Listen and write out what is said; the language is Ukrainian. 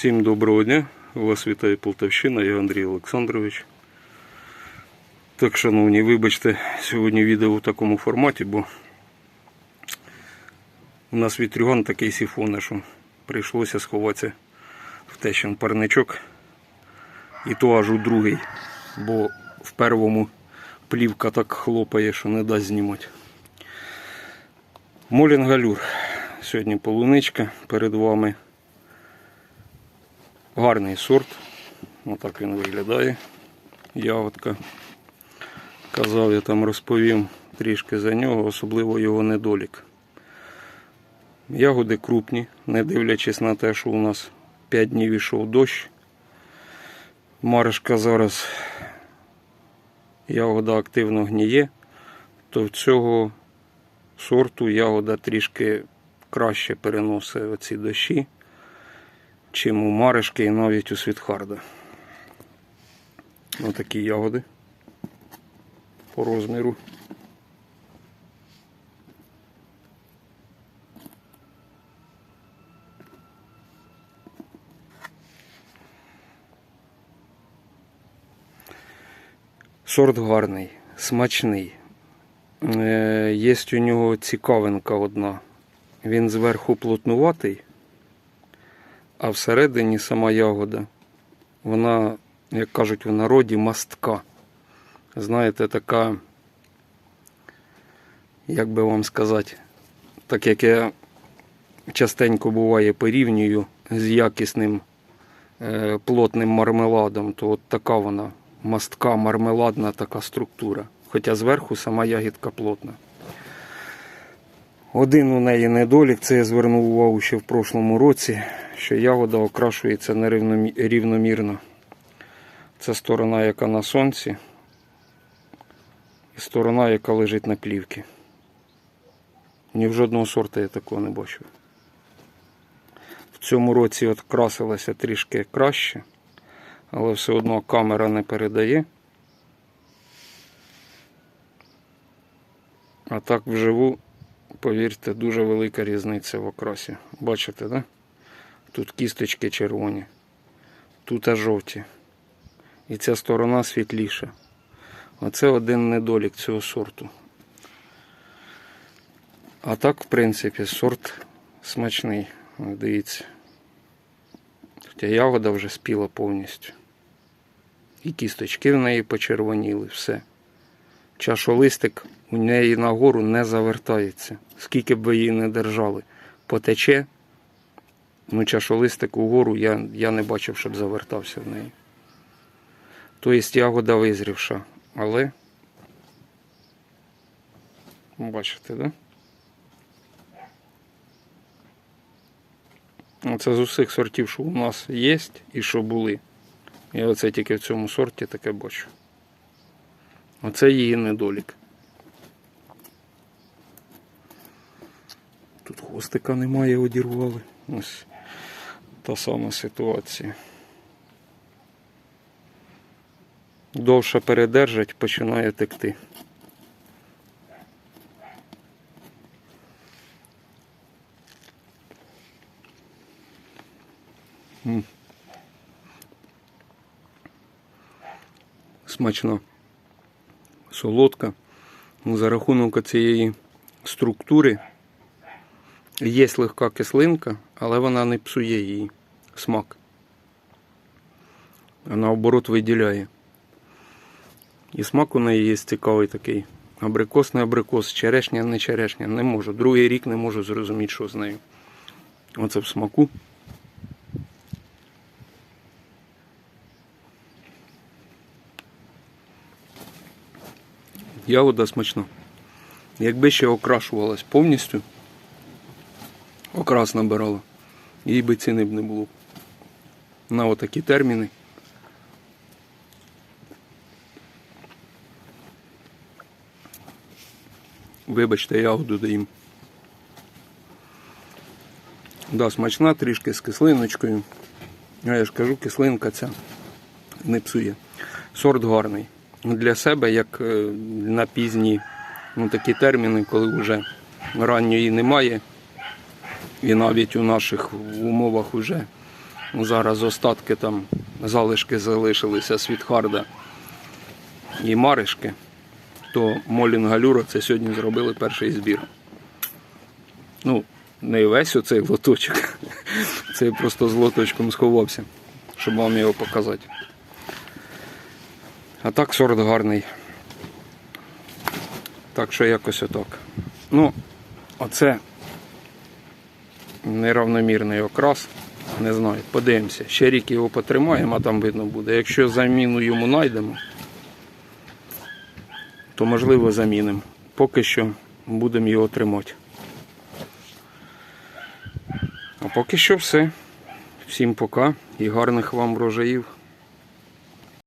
Всім доброго дня. Вас вітає Полтавщина, я Андрій Олександрович. Так, шановні, вибачте, сьогодні відео в такому форматі, бо у нас вітрюган такий сіфони, що прийшлося сховатися в тещин парничок. І то аж у другий, бо в первому плівка так хлопає, що не дасть знімати. Молінгалюр. Сьогодні полуничка перед вами. Гарний сорт. Отак він виглядає. Ягодка. Казав, я там розповім трішки за нього, особливо його недолік. Ягоди крупні, не дивлячись на те, що у нас 5 днів ішов дощ. Маришка зараз ягода активно гніє, то в цього сорту ягода трішки краще переносить оці дощі чим у Маришки і навіть у Світхарда. Отакі ягоди по розміру. Сорт гарний, смачний. Е, Є у нього цікавинка одна. Він зверху плотнуватий, а всередині сама ягода, вона, як кажуть в народі, мастка. Знаєте, така, як би вам сказати, так як я частенько буває порівнюю з якісним е, плотним мармеладом, то от така вона мастка, мармеладна така структура. Хоча зверху сама ягідка плотна. Один у неї недолік, це я звернув увагу ще в прошлому році, що ягода окрашується нерівномірно. Це сторона, яка на сонці, і сторона, яка лежить на плівці. Ні в жодного сорта я такого не бачив. В цьому році красилася трішки краще, але все одно камера не передає. А так вживу повірте, дуже велика різниця в окрасі. Бачите, да? Тут кісточки червоні, тут аж жовті. І ця сторона світліша. Оце один недолік цього сорту. А так, в принципі, сорт смачний. Дивіться. Хоча ягода вже спіла повністю. І кісточки в неї почервоніли, все. Чашолистик у неї нагору не завертається. Скільки б ви її не держали, потече. Ну, чашолистик угору я, я не бачив, щоб завертався в неї. Тобто ягода визрівша, але бачите, да? Це з усіх сортів, що у нас є і що були. Я оце тільки в цьому сорті таке бачу. Оце її недолік. Тут хвостика немає, одірвали. Ось та сама ситуація. Довше передержать, починає текти. Смачно солодка. Ну, За рахунок цієї структури є легка кислинка, але вона не псує її смак. А наоборот виділяє. І смак у неї є цікавий такий. Абрикос не абрикос, черешня не черешня. Не можу. Другий рік не можу зрозуміти, що з нею. Оце в смаку. Ягода смачна. Якби ще окрашувалась повністю, окрас набирала, їй би ціни б не було. На отакі терміни. Вибачте, ягоду даїм. Да, смачна, трішки з кислиночкою. Я ж кажу, кислинка ця не псує. Сорт гарний. Для себе, як е, на пізні ну, такі терміни, коли вже ранньої немає, і навіть у наших умовах вже Зараз остатки там, залишки залишилися світхарда і маришки, то Молін Галюра це сьогодні зробили перший збір. Ну, не весь оцей лоточок. Це просто з лоточком сховався, щоб вам його показати. А так сорт гарний. Так що якось отак. Ну, оце неравномірний окрас. Не знаю, подивимося. Ще рік його потримаємо, а там видно буде. Якщо заміну йому знайдемо, то можливо замінимо. Поки що будемо його тримати. А поки що все. Всім пока і гарних вам врожаїв.